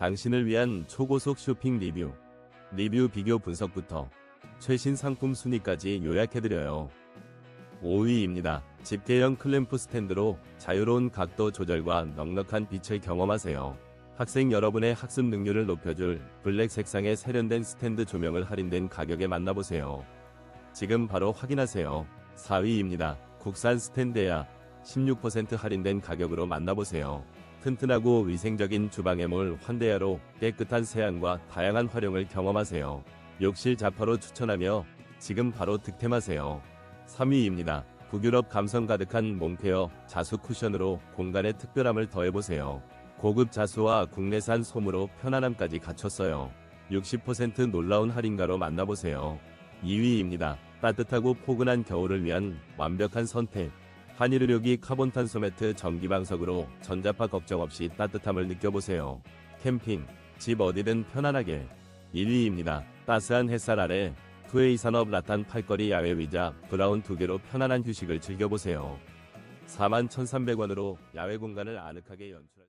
당신을 위한 초고속 쇼핑 리뷰. 리뷰 비교 분석부터 최신 상품 순위까지 요약해드려요. 5위입니다. 집게형 클램프 스탠드로 자유로운 각도 조절과 넉넉한 빛을 경험하세요. 학생 여러분의 학습 능률을 높여줄 블랙 색상의 세련된 스탠드 조명을 할인된 가격에 만나보세요. 지금 바로 확인하세요. 4위입니다. 국산 스탠드야 16% 할인된 가격으로 만나보세요. 튼튼하고 위생적인 주방의 몰 환대야로 깨끗한 세안과 다양한 활용을 경험하세요. 욕실 자파로 추천하며 지금 바로 득템하세요. 3위입니다. 북유럽 감성 가득한 몽케어 자수 쿠션으로 공간에 특별함을 더해보세요. 고급 자수와 국내산 솜으로 편안함까지 갖췄어요. 60% 놀라운 할인가로 만나보세요. 2위입니다. 따뜻하고 포근한 겨울을 위한 완벽한 선택. 한일의료기 카본 탄소 매트 전기방석으로 전자파 걱정 없이 따뜻함을 느껴보세요. 캠핑, 집 어디든 편안하게. 1위입니다. 따스한 햇살 아래 투웨이 산업 라탄 팔걸이 야외 의자 브라운 두 개로 편안한 휴식을 즐겨보세요. 41,300원으로 야외 공간을 아늑하게 연출